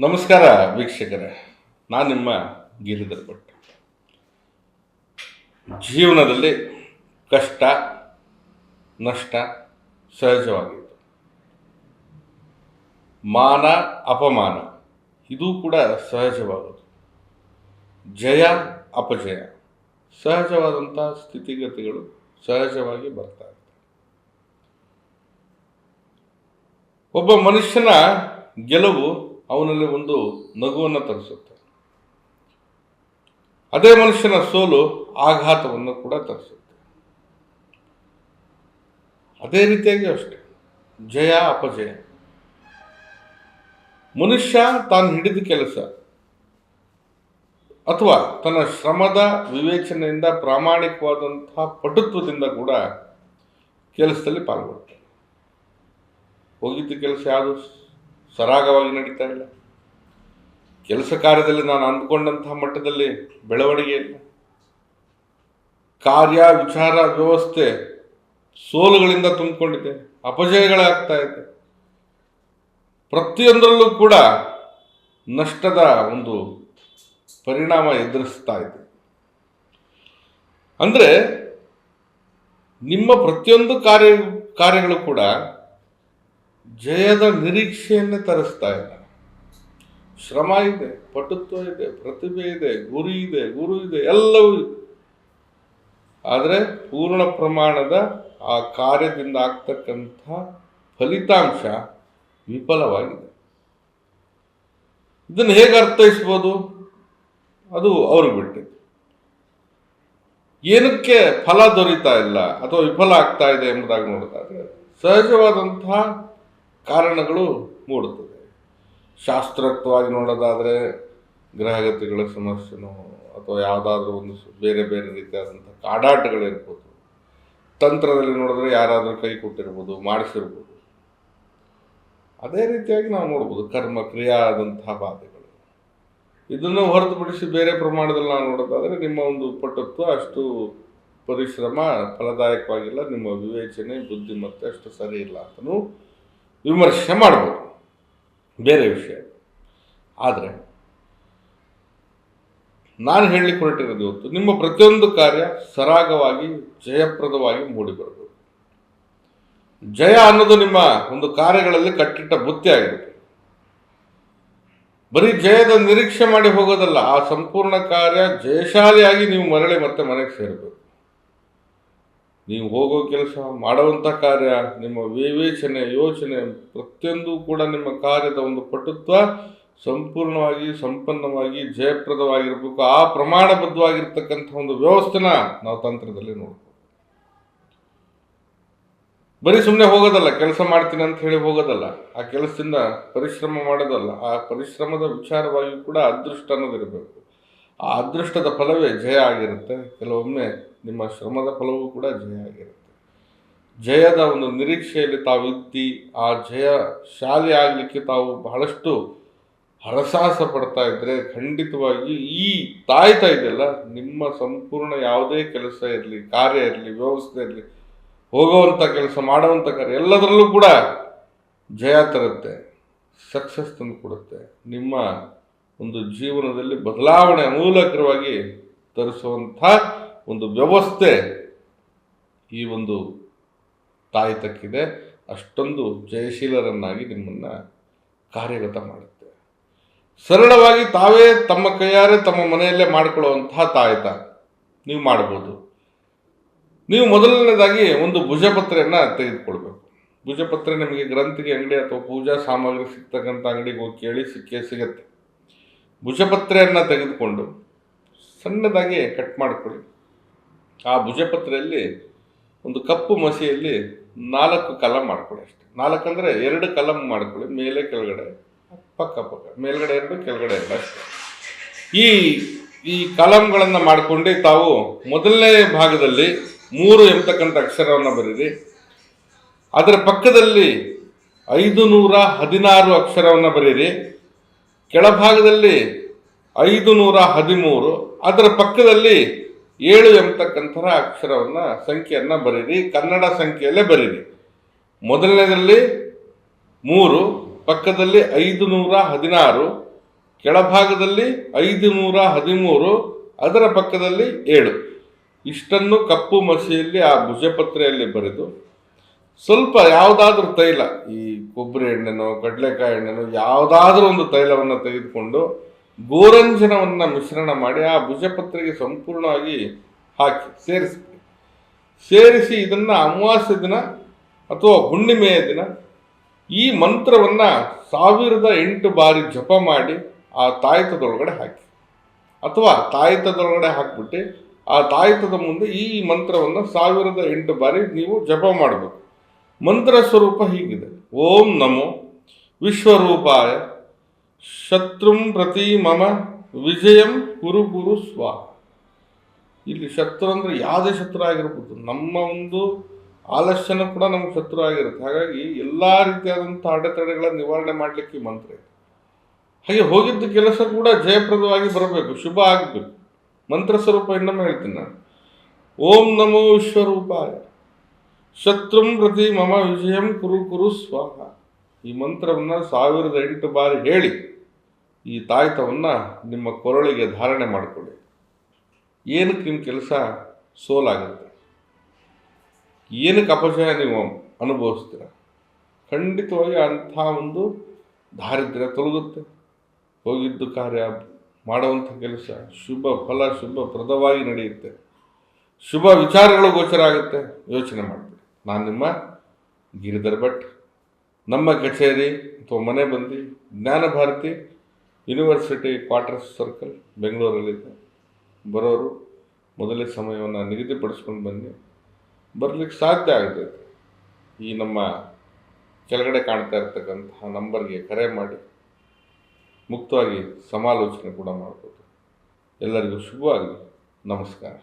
ನಮಸ್ಕಾರ ವೀಕ್ಷಕರೇ. ನಾನು ನಿಮ್ಮ ಗಿರಿಧರ್ ಭಟ್. ಜೀವನದಲ್ಲಿ ಕಷ್ಟ, ನಷ್ಟ ಸಹಜವಾಗಿತ್ತು. ಮಾನ, ಅಪಮಾನ, ಇದು ಕೂಡ ಸಹಜವಾಗುವುದು ಜಯ, ಅಪಜಯ ಸಹಜವಾದಂಥ ಸ್ಥಿತಿಗತಿಗಳು ಸಹಜವಾಗಿ ಬರ್ತಾ ಒಬ್ಬ ಮನುಷ್ಯನ ಗೆಲುವು ಅವನಲ್ಲಿ ಒಂದು ನಗುವನ್ನು ತರಿಸುತ್ತೆ. ಅದೇ ಮನುಷ್ಯನ ಸೋಲು ಆಘಾತವನ್ನು ಕೂಡ ತರಿಸುತ್ತೆ. ಅದೇ ರೀತಿಯಾಗಿ ಅಷ್ಟೆ. ಜಯ, ಅಪಜಯ. ಮನುಷ್ಯ ತಾನು ಹಿಡಿದ ಕೆಲಸ ಅಥವಾ ತನ್ನ ಶ್ರಮದ ವಿವೇಚನೆಯಿಂದ ಪ್ರಾಮಾಣಿಕವಾದಂತಹ ಪಟುತ್ವದಿಂದ ಕೂಡ ಕೆಲಸದಲ್ಲಿ ಪಾಲ್ಗೊಳ್ತಾನೆ ಹೋಗಿದ್ದ ಕೆಲಸ ಯಾವುದು? ಸರಾಗವಾಗಿ ನಡೀತಾ ಇಲ್ಲ. ಕೆಲಸ ಕಾರ್ಯದಲ್ಲಿ ನಾನು ಅಂದ್ಕೊಂಡಂತಹ ಮಟ್ಟದಲ್ಲಿ ಬೆಳವಣಿಗೆ ಇಲ್ಲ. ಕಾರ್ಯ, ವಿಚಾರ, ವ್ಯವಸ್ಥೆ ಸೋಲುಗಳಿಂದ ತುಂಬಿಕೊಂಡಿದೆ. ಅಪಜಯಗಳಾಗ್ತಾ ಇದೆ. ಪ್ರತಿಯೊಂದರಲ್ಲೂ ಕೂಡ ನಷ್ಟದ ಒಂದು ಪರಿಣಾಮ ಎದುರಿಸ್ತಾ ಇದೆ. ಅಂದರೆ ನಿಮ್ಮ ಪ್ರತಿಯೊಂದು ಕಾರ್ಯ, ಕಾರ್ಯಗಳು ಕೂಡ ಜಯದ ನಿರೀಕ್ಷೆಯನ್ನೇ ತರಿಸ್ತಾ ಇಲ್ಲ. ಶ್ರಮ ಇದೆ, ಪಟುತ್ವ ಇದೆ, ಪ್ರತಿಭೆ ಇದೆ, ಗುರಿ ಇದೆ, ಗುರು ಇದೆ, ಎಲ್ಲವೂ ಇದೆ. ಆದರೆ ಪೂರ್ಣ ಪ್ರಮಾಣದ ಆ ಕಾರ್ಯದಿಂದ ಆಗ್ತಕ್ಕಂಥ ಫಲಿತಾಂಶ ವಿಫಲವಾಗಿದೆ. ಇದನ್ನು ಹೇಗೆ ಅರ್ಥೈಸ್ಬೋದು? ಅದು ಅವ್ರಿಗೆ ಬಿಟ್ಟಿದ್ದು. ಏನಕ್ಕೆ ಫಲ ದೊರೀತಾ ಇಲ್ಲ ಅಥವಾ ವಿಫಲ ಆಗ್ತಾ ಇದೆ ಎಂಬುದಾಗಿ ನೋಡಿದಾಗ ಸಹಜವಾದಂತಹ ಕಾರಣಗಳು ಮೂಡುತ್ತದೆ ಶಾಸ್ತ್ರತ್ವವಾಗಿ ನೋಡೋದಾದರೆ ಗ್ರಹಗತಿಗಳ ಸಮಸ್ಯೆನೋ ಅಥವಾ ಯಾವುದಾದ್ರೂ ಒಂದು ಬೇರೆ ಬೇರೆ ರೀತಿಯಾದಂಥ ಕಾಡಾಟಗಳಿರ್ಬೋದು. ತಂತ್ರದಲ್ಲಿ ನೋಡಿದ್ರೆ ಯಾರಾದರೂ ಕೈ ಕೊಟ್ಟಿರ್ಬೋದು, ಮಾಡಿಸಿರ್ಬೋದು. ಅದೇ ರೀತಿಯಾಗಿ ನಾವು ನೋಡ್ಬೋದು ಕರ್ಮ ಕ್ರಿಯಾದಂತಹ ಬಾಧೆಗಳು. ಇದನ್ನು ಹೊರತುಪಡಿಸಿ ಬೇರೆ ಪ್ರಮಾಣದಲ್ಲಿ ನಾವು ನೋಡೋದಾದರೆ ನಿಮ್ಮ ಒಂದು ಪಟುತ್ವ ಅಷ್ಟು ಪರಿಶ್ರಮ ಫಲದಾಯಕವಾಗಿಲ್ಲ, ನಿಮ್ಮ ವಿವೇಚನೆ, ಬುದ್ಧಿಮತ್ತೆ ಅಷ್ಟು ಸರಿ ಇಲ್ಲ ಅಂತಲೂ ವಿಮರ್ಶೆ ಮಾಡ್ಬೋದು. ಬೇರೆ ವಿಷಯ. ಆದರೆ, ನಾನು ಹೇಳಲಿಕ್ಕೆ ಹೊರಟಿರೋದು ಇವತ್ತು ನಿಮ್ಮ ಪ್ರತಿಯೊಂದು ಕಾರ್ಯ ಸರಾಗವಾಗಿ, ಜಯಪ್ರದವಾಗಿ ಮೂಡಿಬರಬೇಕು ಜಯ ಅನ್ನೋದು ನಿಮ್ಮ ಒಂದು ಕಾರ್ಯಗಳಲ್ಲಿ ಕಟ್ಟಿಟ್ಟ ಬುತ್ತಿ ಆಗಿರುತ್ತೆ. ಬರೀ ಜಯದ ನಿರೀಕ್ಷೆ ಮಾಡಿ ಹೋಗೋದಲ್ಲ, ಆ ಸಂಪೂರ್ಣ ಕಾರ್ಯ ಜಯಶಾಲಿಯಾಗಿ ನೀವು ಮರಳಿ ಮತ್ತೆ ಮನೆಗೆ ಸೇರಬೇಕು. ನೀವು ಹೋಗೋ ಕೆಲಸ ಮಾಡುವಂಥ ಕಾರ್ಯ, ನಿಮ್ಮ ವಿವೇಚನೆ, ಯೋಚನೆ ಪ್ರತಿಯೊಂದು ಕೂಡ ನಿಮ್ಮ ಕಾರ್ಯದ ಒಂದು ಪಟುತ್ವ ಸಂಪೂರ್ಣವಾಗಿ, ಸಂಪನ್ನವಾಗಿ, ಜಯಪ್ರದವಾಗಿರಬೇಕು. ಆ ಪ್ರಮಾಣಬದ್ಧವಾಗಿರ್ತಕ್ಕಂಥ ಒಂದು ವ್ಯವಸ್ಥೆನ ನಾವು ತಂತ್ರದಲ್ಲಿ ನೋಡ್ಬೋದು. ಬರೀ ಸುಮ್ಮನೆ ಹೋಗೋದಲ್ಲ, ಕೆಲಸ ಮಾಡ್ತೀನಿ ಅಂತ ಹೇಳಿ ಹೋಗೋದಲ್ಲ. ಆ ಕೆಲಸದಿಂದ ಪರಿಶ್ರಮ ಮಾಡೋದಲ್ಲ. ಆ ಪರಿಶ್ರಮದ ವಿಚಾರವಾಗಿ ಕೂಡ ಅದೃಷ್ಟ ಅನ್ನೋದಿರಬೇಕು. ಆ ಅದೃಷ್ಟದ ಫಲವೇ ಜಯ ಆಗಿರುತ್ತೆ. ಕೆಲವೊಮ್ಮೆ ನಿಮ್ಮ ಶ್ರಮದ ಫಲವೂ ಕೂಡ ಜಯ ಆಗಿರುತ್ತೆ. ಜಯದ ಒಂದು ನಿರೀಕ್ಷೆಯಲ್ಲಿ ತಾವು ಇದ್ದಿ ಆ ಜಯ ಶಾಲೆ ಆಗಲಿಕ್ಕೆ ತಾವು ಬಹಳಷ್ಟು ಹರಸಾಹಸ ಪಡ್ತಾ ಇದ್ರೆ ಖಂಡಿತವಾಗಿ ಈ ತಾಯ್ತ ಇದೆಯಲ್ಲ, ನಿಮ್ಮ ಸಂಪೂರ್ಣ ಯಾವುದೇ ಕೆಲಸ ಇರಲಿ, ಕಾರ್ಯ ಇರಲಿ, ವ್ಯವಸ್ಥೆ ಇರಲಿ, ಹೋಗುವಂಥ ಕೆಲಸ, ಮಾಡುವಂಥ ಕಾರ್ಯ ಎಲ್ಲದರಲ್ಲೂ ಕೂಡ ಜಯ ತರುತ್ತೆ ಸಕ್ಸಸ್ ತಂದು ಕೊಡುತ್ತೆ. ನಿಮ್ಮ ಒಂದು ಜೀವನದಲ್ಲಿ ಬದಲಾವಣೆ ಅಮೂಲಕರವಾಗಿ ತರಿಸುವಂಥ ಒಂದು ವ್ಯವಸ್ಥೆ ಈ ಒಂದು ತಾಯ್ತಕ್ಕಿದೆ. ಅಷ್ಟೊಂದು ಜಯಶೀಲರನ್ನಾಗಿ ನಿಮ್ಮನ್ನು ಕಾರ್ಯಗತ ಮಾಡುತ್ತೆ. ಸರಳವಾಗಿ ತಾವೇ ತಮ್ಮ ಕೈಯಾರೆ ತಮ್ಮ ಮನೆಯಲ್ಲೇ ಮಾಡಿಕೊಳ್ಳುವಂತಹ ತಾಯ್ತ ನೀವು ಮಾಡ್ಬೋದು. ನೀವು ಮೊದಲನೇದಾಗಿ ಒಂದು ಭುಜಪತ್ರೆಯನ್ನು ತೆಗೆದುಕೊಳ್ಬೇಕು. ಭುಜಪತ್ರೆ ನಿಮಗೆ ಗ್ರಂಥಿಗೆ ಅಂಗಡಿ ಅಥವಾ ಪೂಜಾ ಸಾಮಗ್ರಿ ಸಿಗ್ತಕ್ಕಂಥ ಅಂಗಡಿಗೆ ಹೋಗಿ ಕೇಳಿ ಸಿಕ್ಕೇ ಸಿಗತ್ತೆ. ಭುಜಪತ್ರೆಯನ್ನು ತೆಗೆದುಕೊಂಡು ಸಣ್ಣದಾಗಿ ಕಟ್ ಮಾಡಿಕೊಳ್ಳಿ. ಆ ಭುಜಪತ್ರೆಯಲ್ಲಿ ಒಂದು ಕಪ್ಪು ಮಸಿಯಲ್ಲಿ ನಾಲ್ಕು ಕಲಂ ಮಾಡ್ಕೊಳ್ಳಿ ಅಷ್ಟೆ. ನಾಲ್ಕು ಅಂದರೆ ಎರಡು ಕಲಂ ಮಾಡ್ಕೊಳ್ಳಿ, ಮೇಲೆ, ಕೆಳಗಡೆ, ಪಕ್ಕ ಪಕ್ಕ. ಮೇಲ್ಗಡೆ ಎರಡು ಕೆಳಗಡೆ ಎರಡು ಅಷ್ಟೆ. ಈ ಈ ಕಲಂಗಳನ್ನು ಮಾಡಿಕೊಂಡು ತಾವು ಮೊದಲನೇ ಭಾಗದಲ್ಲಿ ಮೂರು ಎಂಬತಕ್ಕಂಥ ಅಕ್ಷರವನ್ನು ಬರೀರಿ. ಅದರ ಪಕ್ಕದಲ್ಲಿ ಐದು ನೂರ ಹದಿನಾರು ಅಕ್ಷರವನ್ನು ಬರೀರಿ. ಕೆಳಭಾಗದಲ್ಲಿ ಐದು ನೂರ ಹದಿಮೂರು, ಅದರ ಪಕ್ಕದಲ್ಲಿ ಏಳು ಎಂಬತಕ್ಕಂಥ ಅಕ್ಷರವನ್ನು ಸಂಖ್ಯೆಯನ್ನು ಬರೀರಿ, ಕನ್ನಡ ಸಂಖ್ಯೆಯಲ್ಲೇ ಬರೀರಿ. ಮೊದಲನೇದರಲ್ಲಿ ಮೂರು, ಪಕ್ಕದಲ್ಲಿ ಐದು ನೂರ ಹದಿನಾರು, ಕೆಳಭಾಗದಲ್ಲಿ ಐದು ನೂರ ಹದಿಮೂರು, ಅದರ ಪಕ್ಕದಲ್ಲಿ ಏಳು. ಇಷ್ಟನ್ನು ಕಪ್ಪು ಮಸಿಯಲ್ಲಿ ಆ ಭುಜಪತ್ರೆಯಲ್ಲಿ ಬರೆದು ಸ್ವಲ್ಪ ಯಾವುದಾದ್ರೂ ತೈಲ, ಈ ಕೊಬ್ಬರಿ ಎಣ್ಣೆನೋ, ಕಡಲೆಕಾಯಿ ಎಣ್ಣೆನೋ, ಯಾವುದಾದ್ರೂ ಒಂದು ತೈಲವನ್ನು ತೆಗೆದುಕೊಂಡು ಗೋರಂಜನವನ್ನು ಮಿಶ್ರಣ ಮಾಡಿ ಆ ಭುಜಪತ್ರೆಗೆ ಸಂಪೂರ್ಣವಾಗಿ ಹಾಕಿ, ಸೇರಿಸಿ. ಸೇರಿಸಿ ಇದನ್ನು ಅಮಾವಾಸ್ಯ ದಿನ ಅಥವಾ ಹುಣ್ಣಿಮೆಯ ದಿನ ಈ ಮಂತ್ರವನ್ನು ಸಾವಿರದ ಎಂಟು ಬಾರಿ ಜಪ ಮಾಡಿ ಆ ತಾಯತದೊಳಗಡೆ ಹಾಕಿ. ಅಥವಾ ತಾಯತದೊಳಗಡೆ ಹಾಕಿಬಿಟ್ಟು ಆ ತಾಯಿತದ ಮುಂದೆ ಈ ಮಂತ್ರವನ್ನು ಸಾವಿರದ ಎಂಟು ಬಾರಿ ನೀವು ಜಪ ಮಾಡಬೇಕು. ಮಂತ್ರ ಸ್ವರೂಪ ಹೀಗಿದೆ. ಓಂ ನಮೋ ವಿಶ್ವರೂಪಾಯ. ಶತ್ರುಂ ಪ್ರತಿ ಮಮ ವಿಜಯಂ ಕುರು ಗುರು ಸ್ವ. ಇಲ್ಲಿ ಶತ್ರು ಅಂದರೆ ಯಾವುದೇ ಶತ್ರು ಆಗಿರ್ಬೋದು. ನಮ್ಮ ಒಂದು ಆಲಸ್ಯನ ಕೂಡ ನಮ್ಗೆ ಶತ್ರು ಆಗಿರುತ್ತೆ. ಹಾಗಾಗಿ ಎಲ್ಲ ರೀತಿಯಾದಂಥ ಅಡೆತಡೆಗಳ ನಿವಾರಣೆ ಮಾಡಲಿಕ್ಕೆ ಮಂತ್ರ ಇದೆ. ಹಾಗೆ ಹೋಗಿದ್ದ ಕೆಲಸ ಕೂಡ ಜಯಪ್ರದವಾಗಿ ಬರಬೇಕು. ಶುಭ ಆಗಬೇಕು. ಮಂತ್ರ ಸ್ವರೂಪ ಇನ್ನೊಮ್ಮೆ ಹೇಳ್ತೀನಿ ನಾನು. ಓಂ ನಮೋ ವಿಶ್ವರೂಪಾಯ. ಶತ್ರುಂ ಪ್ರತಿ ಮಮ ವಿಜಯಂ ಕುರು ಕುರು ಸ್ವಾಹ. ಈ ಮಂತ್ರವನ್ನು ಸಾವಿರದ ಎಂಟು ಬಾರಿ ಹೇಳಿ ಈ ತಾಯ್ತವನ್ನು ನಿಮ್ಮ ಕೊರಳಿಗೆ ಧಾರಣೆ ಮಾಡಿಕೊಳ್ಳಿ. ಏನಕ್ಕೆ ನಿಮ್ಮ ಕೆಲಸ ಸೋಲಾಗುತ್ತೆ? ಏನಕ್ಕೆ ಅಪಜಯ ನೀವು ಅನುಭವಿಸ್ತೀರ? ಖಂಡಿತವಾಗಿ ಅಂಥ ಒಂದು ದಾರಿದ್ರ್ಯ ತೊಲಗುತ್ತೆ. ಹೋಗಿದ್ದು ಕಾರ್ಯ, ಮಾಡುವಂಥ ಕೆಲಸ ಶುಭ ಫಲ ಶುಭಪ್ರದವಾಗಿ ನಡೆಯುತ್ತೆ. ಶುಭ ವಿಚಾರಗಳು ಗೋಚರ ಆಗುತ್ತೆ. ಯೋಚನೆ ಮಾಡಿಬಿಡಿ ನಾನು ನಿಮ್ಮ ಗಿರಿಧರ್ ಭಟ್ ನಮ್ಮ ಕಚೇರಿ ಅಥವಾ ಮನೆ ಬಂದು Jnana Bharathi university quarters circle ಬೆಂಗಳೂರಲ್ಲಿದೆ ಬರೋರು ಮೊದಲೇ ಸಮಯವನ್ನು ನಿಗದಿಪಡಿಸ್ಕೊಂಡು ಬನ್ನಿ. ಬರಲಿಕ್ಕೆ ಸಾಧ್ಯ ಆಗಿದೆ. ಈ ನಮ್ಮ ಕೆಳಗಡೆ ಕಾಣ್ತಾ ಇರ್ತಕ್ಕಂತಹ ನಂಬರ್ಗೆ ಕರೆ ಮಾಡಿ ಮುಕ್ತವಾಗಿ ಸಮಾಲೋಚನೆ ಕೂಡ ಮಾಡ್ಬೋದು. ಎಲ್ಲರಿಗೂ ಶುಭವಾಗಲಿ. ನಮಸ್ಕಾರ.